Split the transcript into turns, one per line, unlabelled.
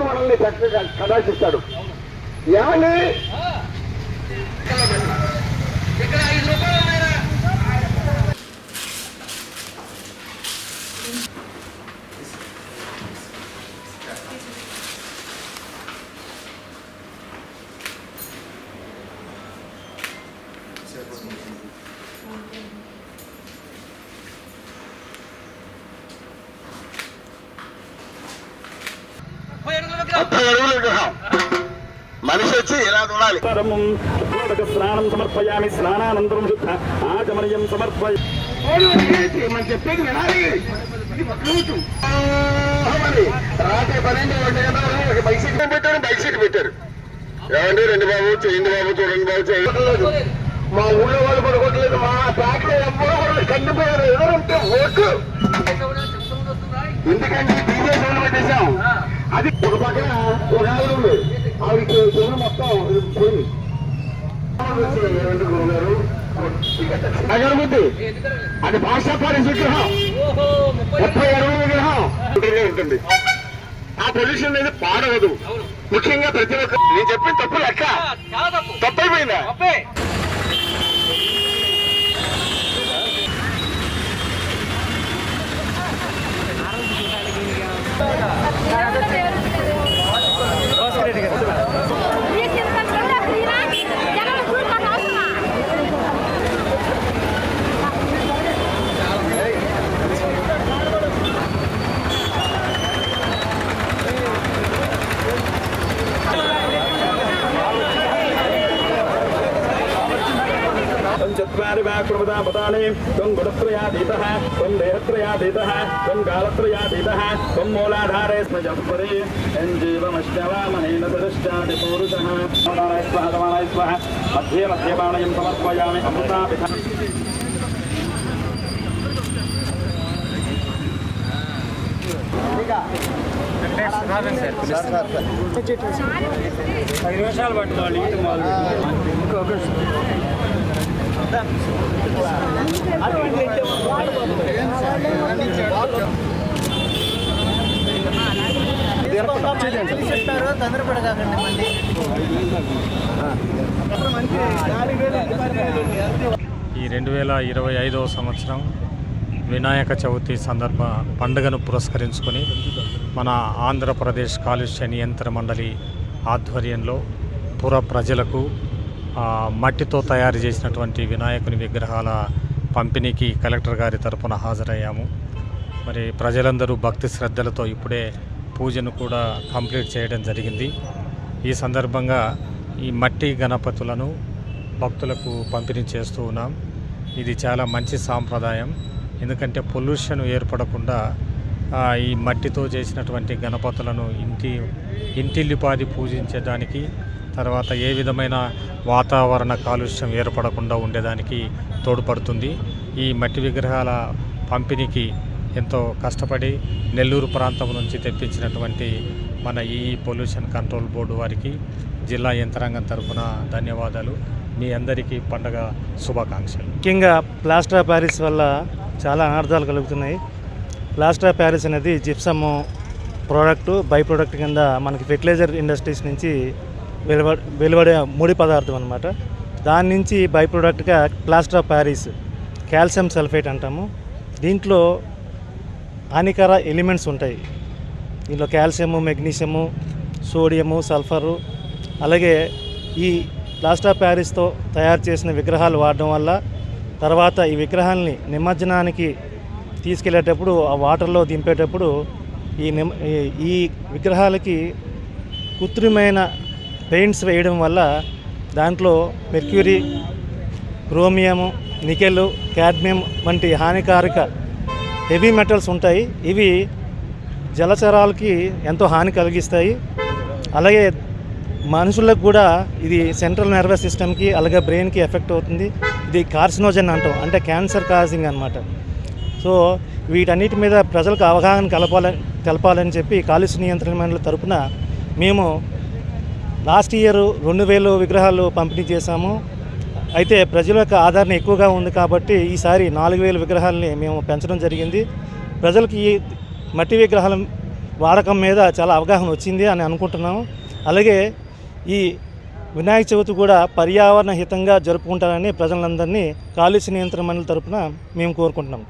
దేవుడు మనల్ని చక్కగా కటాక్షిస్తాడు ఏమండి?
ఇక్కడ ఐదు ముప్పై
అడుగులు విగ్రహం మనిషి వచ్చి ఇలా చూడాలి.
స్నానం సమర్పయామి స్నానానంతరం శుద్ధ ఆచమనీయం సమర్పయ
మనం చెప్పేది వినాలి రాత్రి పన్నెండు బైక్ సీట్ పెట్టారు బైక్ సీట్ పెట్టారు ఏమండి రెండు బాబు చేయండి బాబు చూడండి బాబు చేయండి. మా ఊళ్ళో వాళ్ళు పడుకోవట్లేదు మా ప్యాక్లో ఎవ్వరూ కూడా కందిపోయారు ఎవరంటే ఓటు ఎందుకంటే సౌండ్ పెట్టేశాం అది ఒక పక్కన ఒక ఆవిడ ఉంది ఆవిడకి చెవులు మొత్తం పోయింది. అగరబుద్ధి అది భాషా పాలిస్ విగ్రహం
ముప్పై
అడుగుల విగ్రహం. ఉంటుంది ఆ పొల్యూషన్ అనేది పాడవదు. ముఖ్యంగా ప్రతి ఒక్క నేను చెప్పిన తప్పు లెక్క.
చత్వారి వా కృపదా పదాని త్వం గుణత్రయాతీతః త్వం దేహత్రయాతీతః త్వం కాలత్రయాతీతః త్వం మూలాధారే స్మజపరి సంజీవమశ్నవామనేన సదశ్చాతి పూరుషः సమానాయ స్వహ సమానాయ స్వహ మధ్యే మధ్యే
ఈ రెండు వేల ఇరవై ఐదవ సంవత్సరం వినాయక చవితి సందర్భ పండుగను పురస్కరించుకొని మన ఆంధ్రప్రదేశ్ కాలుష్య నియంత్రణ మండలి ఆధ్వర్యంలో పుర ప్రజలకు మట్టితో తయారు చేసినటువంటి వినాయకుని విగ్రహాల పంపిణీకి కలెక్టర్ గారి తరపున హాజరయ్యాము. మరి ప్రజలందరూ భక్తి శ్రద్ధలతో ఇప్పుడే పూజను కూడా కంప్లీట్ చేయడం జరిగింది. ఈ సందర్భంగా ఈ మట్టి గణపతులను భక్తులకు పంపిణీ చేస్తూ ఉన్నాం. ఇది చాలా మంచి సాంప్రదాయం. ఎందుకంటే పొల్యూషన్ ఏర్పడకుండా ఈ మట్టితో చేసినటువంటి గణపతులను ఇంటి ఇంటిల్లిపాది పూజించడానికి తర్వాత ఏ విధమైన వాతావరణ కాలుష్యం ఏర్పడకుండా ఉండేదానికి తోడ్పడుతుంది. ఈ మట్టి విగ్రహాల పంపిణీకి ఎంతో కష్టపడి నెల్లూరు ప్రాంతం నుంచి తెప్పించినటువంటి మన ఈ పొల్యూషన్ కంట్రోల్ బోర్డు వారికి జిల్లా యంత్రాంగం తరఫున ధన్యవాదాలు. మీ అందరికీ పండగ శుభాకాంక్షలు.
ముఖ్యంగా ప్లాస్టర్ ఆఫ్ ప్యారిస్ వల్ల చాలా అనర్థాలు కలుగుతున్నాయి. ప్లాస్టర్ ఆఫ్ ప్యారిస్ అనేది జిప్సమ్ ప్రోడక్ట్ బై ప్రోడక్ట్ కింద మనకి ఫెర్టిలైజర్ ఇండస్ట్రీస్ నుంచి వెలువ వెలువడే ముడి పదార్థం అనమాట దాని నుంచి by ప్రోడక్ట్గా plaster of Paris calcium sulphate అంటాము. దీంట్లో హానికర ఎలిమెంట్స్ ఉంటాయి. దీంట్లో కాల్షియము మెగ్నీషియము సోడియము సల్ఫరు అలాగే ఈ ప్లాస్టర్ ఆఫ్ ప్యారిస్తో తయారు చేసిన విగ్రహాలు వాడడం వల్ల తర్వాత ఈ విగ్రహాల్ని నిమజ్జనానికి తీసుకెళ్ళేటప్పుడు ఆ వాటర్లో దింపేటప్పుడు ఈ నిమ ఈ- ఈ విగ్రహాలకి కృత్రిమైన పెయింట్స్ వేయడం వల్ల దాంట్లో మెర్క్యూరీ క్రోమియము నికెల్ క్యాడ్మియం వంటి హానికారక హెవీ మెటల్స్ ఉంటాయి. ఇవి జలచరాలకి ఎంతో హాని కలిగిస్తాయి. అలాగే మనుషులకు కూడా ఇది సెంట్రల్ నర్వస్ సిస్టమ్కి అలాగే బ్రెయిన్కి ఎఫెక్ట్ అవుతుంది. ఇది కార్సినోజన్ అంటాం అంటే క్యాన్సర్ కాజింగ్ అనమాట సో వీటన్నిటి మీద ప్రజలకు అవగాహన కలపాలని తెలపాలని చెప్పి కాలుష్య నియంత్రణ మండలి తరపున మేము లాస్ట్ ఇయర్ రెండు వేలు విగ్రహాలు పంపిణీ చేశాము. అయితే ప్రజల యొక్క ఆదరణ ఎక్కువగా ఉంది కాబట్టి ఈసారి నాలుగు వేల విగ్రహాలని మేము పెంచడం జరిగింది. ప్రజలకి ఈ మట్టి విగ్రహాల వాడకం మీద చాలా అవగాహన వచ్చింది అని అనుకుంటున్నాము అలాగే ఈ వినాయక చవితి కూడా పర్యావరణ హితంగా జరుపుకుంటారని ప్రజలందరినీ కాలుష్య నియంత్రణ మండలి తరపున మేము కోరుకుంటున్నాం.